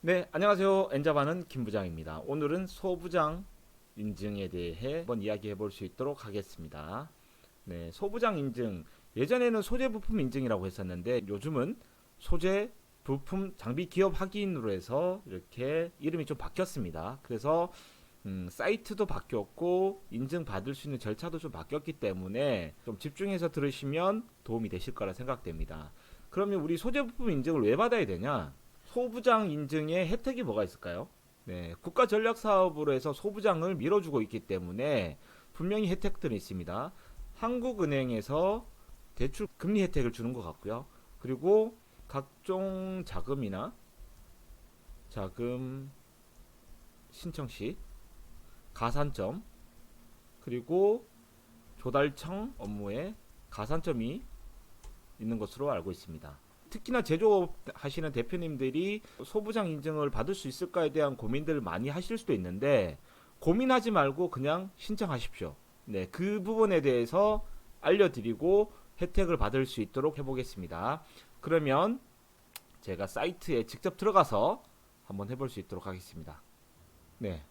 네, 안녕하세요. 엔자바는 김부장입니다. 오늘은 소부장 인증에 대해 한번 이야기해 볼 수 있도록 하겠습니다. 네, 소부장 인증. 예전에는 소재 부품 인증이라고 했었는데 요즘은 소재 부품 장비 기업 확인으로 해서 이렇게 이름이 좀 바뀌었습니다. 그래서 음, 사이트도 바뀌었고 인증 받을 수 있는 절차도 좀 바뀌었기 때문에 좀 집중해서 들으시면 도움이 되실 거라 생각됩니다. 그러면 우리 소재 부품 인증을 왜 받아야 되냐? 소부장 인증의 혜택이 뭐가 있을까요? 네, 국가 전략 사업으로 해서 소부장을 밀어주고 있기 때문에 분명히 혜택들이 있습니다. 한국은행에서 대출 금리 혜택을 주는 것 같고요. 그리고 각종 자금이나 자금 신청 시 가산점 그리고 조달청 업무에 가산점이 있는 것으로 알고 있습니다. 특히나 제조업 하시는 대표님들이 소부장 인증을 받을 수 있을까에 대한 고민들을 많이 하실 수도 있는데 고민하지 말고 그냥 신청하십시오. 네, 그 부분에 대해서 알려드리고 혜택을 받을 수 있도록 해보겠습니다. 그러면 제가 사이트에 직접 들어가서 한번 해볼 수 있도록 하겠습니다. 네.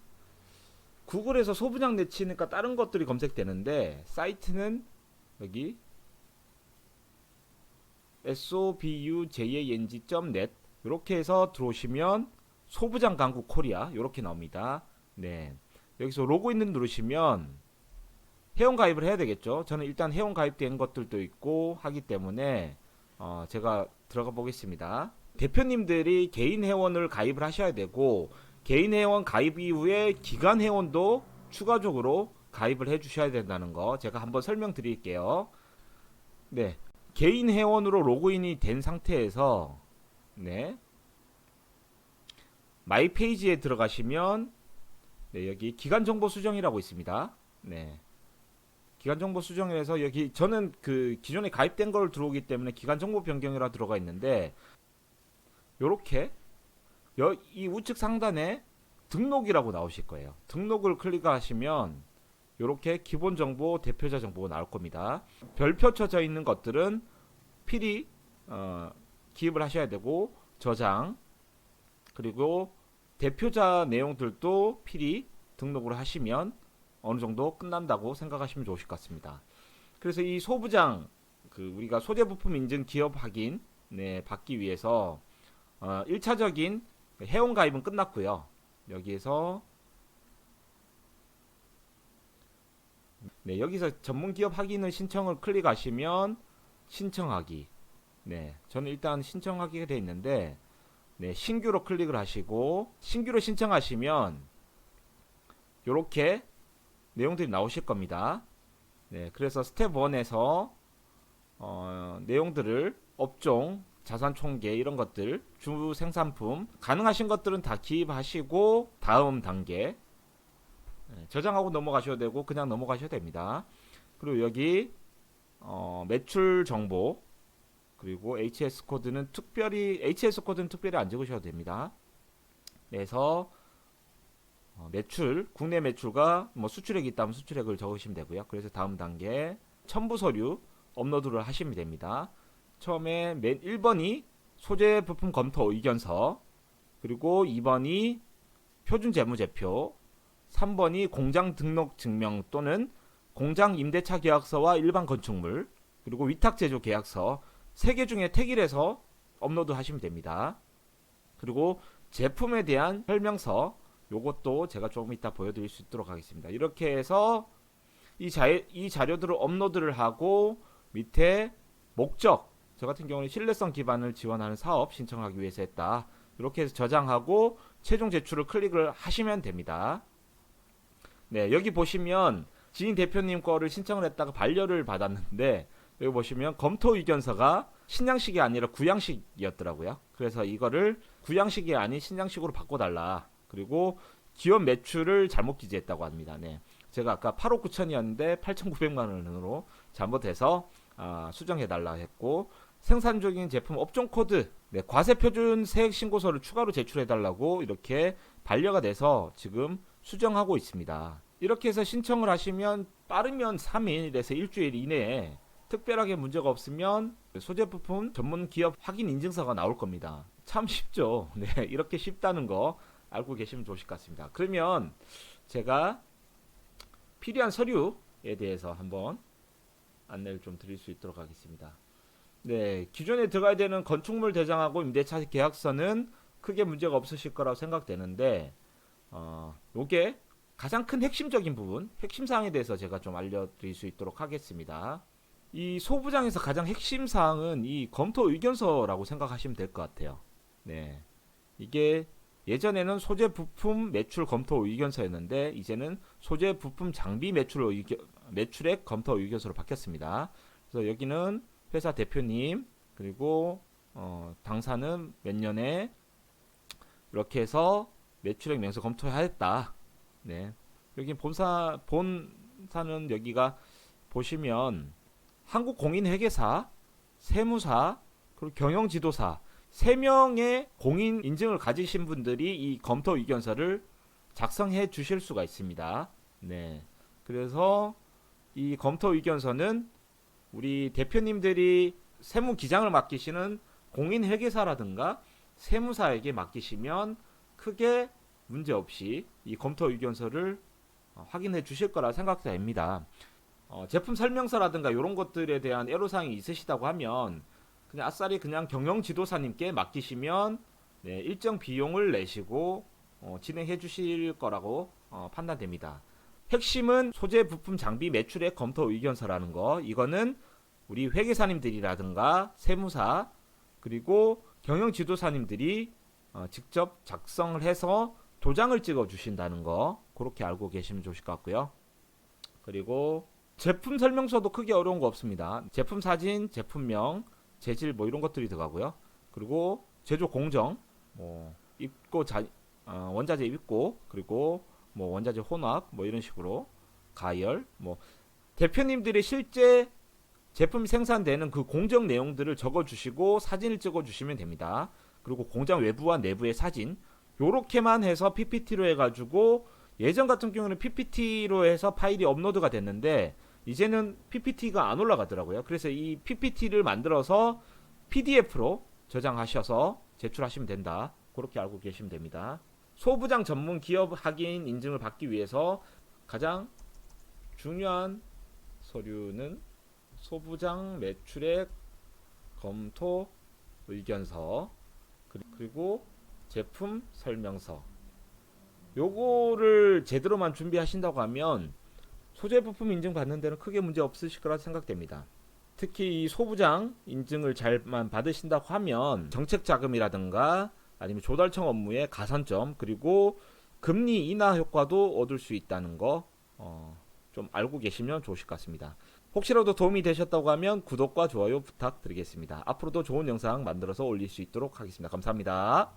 구글에서 소부장 내치니까 다른 것들이 검색되는데 사이트는 여기 sobujang.net 이렇게 해서 들어오시면 소부장 강국 코리아 이렇게 나옵니다. 네. 여기서 로그인을 누르시면 회원 가입을 해야 되겠죠. 저는 일단 회원 가입된 것들도 있고 하기 때문에 어, 제가 들어가 보겠습니다. 대표님들이 개인 회원을 가입을 하셔야 되고 개인 회원 가입 이후에 기간 회원도 추가적으로 가입을 해 주셔야 된다는 거 제가 한번 설명드릴게요. 네. 개인 회원으로 로그인이 된 상태에서 네. 마이 페이지에 들어가시면 네, 여기 기간 정보 수정이라고 있습니다. 네. 기간 정보 수정에서 여기 저는 그 기존에 가입된 걸 들어오기 때문에 기간 정보 변경이라 들어가 있는데 요렇게 여, 이 우측 상단에 등록이라고 나오실 거예요. 등록을 클릭하시면 요렇게 기본 정보, 대표자 정보가 나올 겁니다. 별표 쳐져 있는 것들은 필히 어, 기입을 하셔야 되고 저장 그리고 대표자 내용들도 필히 등록을 하시면 어느 정도 끝난다고 생각하시면 좋으실 것 같습니다. 그래서 이 소부장 그 우리가 소재 부품 인증 기업 확인 네, 받기 위해서 어, 1차적인 회원 가입은 끝났고요. 여기에서 네, 여기서 전문 기업 확인을 신청을 클릭하시면 신청하기. 네, 저는 일단 신청하기가 되어 있는데 네, 신규로 클릭을 하시고 신규로 신청하시면 이렇게 내용들이 나오실 겁니다. 네, 그래서 스텝 1에서 어, 내용들을 업종, 자산 총계 이런 것들, 주 생산품 가능하신 것들은 다 기입하시고 다음 단계 네, 저장하고 넘어가셔도 되고 그냥 넘어가셔도 됩니다. 그리고 여기 어, 매출 정보 그리고 HS 코드는 특별히 HS 코드는 특별히 안 적으셔도 됩니다. 그래서 어, 매출 국내 매출과 뭐 수출액이 있다면 수출액을 적으시면 되고요. 그래서 다음 단계 첨부 서류 업로드를 하시면 됩니다. 처음에 맨 1번이 소재 부품 검토 의견서 그리고 2번이 표준 재무제표 3번이 공장 등록 증명 또는 공장 임대차 계약서와 일반 건축물 그리고 위탁 제조 계약서 세개 중에 택일해서 업로드 하시면 됩니다. 그리고 제품에 대한 설명서 요것도 제가 조금 이따 보여드릴 수 있도록 하겠습니다. 이렇게 해서 이, 자, 이 자료들을 업로드를 하고 밑에 목적 저 같은 경우는 신뢰성 기반을 지원하는 사업 신청하기 위해서 했다. 이렇게 해서 저장하고 최종 제출을 클릭을 하시면 됩니다. 네, 여기 보시면 지인 대표님 거를 신청을 했다가 반려를 받았는데 여기 보시면 검토 의견서가 신양식이 아니라 구양식이었더라고요. 그래서 이거를 구양식이 아닌 신양식으로 바꿔달라. 그리고 기업 매출을 잘못 기재했다고 합니다. 네. 제가 아까 8억 9천이었는데 8,900만 원으로 잘못해서 아, 수정해달라 했고 생산 적인 제품 업종 코드 네, 과세 표준 세액 신고서를 추가로 제출해달라고 이렇게 반려가 돼서 지금 수정하고 있습니다. 이렇게 해서 신청을 하시면 빠르면 3일에서 일주일 이내에 특별하게 문제가 없으면 소재 부품 전문 기업 확인 인증서가 나올 겁니다. 참 쉽죠. 네, 이렇게 쉽다는 거 알고 계시면 좋으실 것 같습니다. 그러면 제가 필요한 서류에 대해서 한번 안내를 좀 드릴 수 있도록 하겠습니다. 네, 기존에 들어가야 되는 건축물 대장하고 임대차 계약서는 크게 문제가 없으실 거라고 생각되는데, 어, 요게 가장 큰 핵심적인 부분, 핵심 사항에 대해서 제가 좀 알려드릴 수 있도록 하겠습니다. 이 소부장에서 가장 핵심 사항은 이 검토 의견서라고 생각하시면 될 것 같아요. 네, 이게 예전에는 소재 부품 매출 검토 의견서였는데 이제는 소재 부품 장비 매출 의견, 매출액 검토 의견서로 바뀌었습니다. 그래서 여기는 회사 대표님 그리고 어, 당사는 몇 년에 이렇게 해서 매출액 명세 검토하였다. 네. 여기 본사 본사는 여기가 보시면 한국공인회계사, 세무사, 그리고 경영지도사 세 명의 공인 인증을 가지신 분들이 이 검토 의견서를 작성해 주실 수가 있습니다. 네. 그래서 이 검토 의견서는 우리 대표님들이 세무 기장을 맡기시는 공인회계사라든가 세무사에게 맡기시면 크게 문제 없이 이 검토 의견서를 어, 확인해 주실 거라 생각됩니다. 어, 제품 설명서라든가 이런 것들에 대한 애로사항이 있으시다고 하면 그냥 아싸리 그냥 경영 지도사님께 맡기시면 네, 일정 비용을 내시고 어, 진행해 주실 거라고 어, 판단됩니다. 핵심은 소재 부품 장비 매출액 검토 의견서라는 거 이거는 우리 회계사님들이라든가 세무사 그리고 경영 지도사님들이 어, 직접 작성을 해서 도장을 찍어 주신다는 거 그렇게 알고 계시면 좋으실 것 같고요. 그리고 제품 설명서도 크게 어려운 거 없습니다. 제품 사진, 제품명, 재질 뭐 이런 것들이 들어가고요. 그리고 제조 공정, 뭐 입고 자 어, 원자재 입고 그리고 뭐 원자재 혼합 뭐 이런 식으로 가열 뭐 대표님들이 실제 제품이 생산되는 그 공정 내용들을 적어 주시고 사진을 찍어 주시면 됩니다. 그리고 공장 외부와 내부의 사진 요렇게만 해서 PPT로 해 가지고 예전 같은 경우는 PPT로 해서 파일이 업로드가 됐는데 이제는 PPT가 안 올라가더라고요. 그래서 이 PPT를 만들어서 PDF로 저장하셔서 제출하시면 된다. 그렇게 알고 계시면 됩니다. 소부장 전문 기업 확인 인증을 받기 위해서 가장 중요한 서류는 소부장 매출액 검토 의견서 그리- 그리고 제품 설명서 요거를 제대로만 준비하신다고 하면 소재 부품 인증 받는 데는 크게 문제 없으실 거라 생각됩니다. 특히 이 소부장 인증을 잘만 받으신다고 하면 정책 자금이라든가 아니면 조달청 업무의 가산점 그리고 금리 인하 효과도 얻을 수 있다는 거 어, 좀 알고 계시면 좋으실 것 같습니다. 혹시라도 도움이 되셨다고 하면 구독과 좋아요 부탁드리겠습니다. 앞으로도 좋은 영상 만들어서 올릴 수 있도록 하겠습니다. 감사합니다.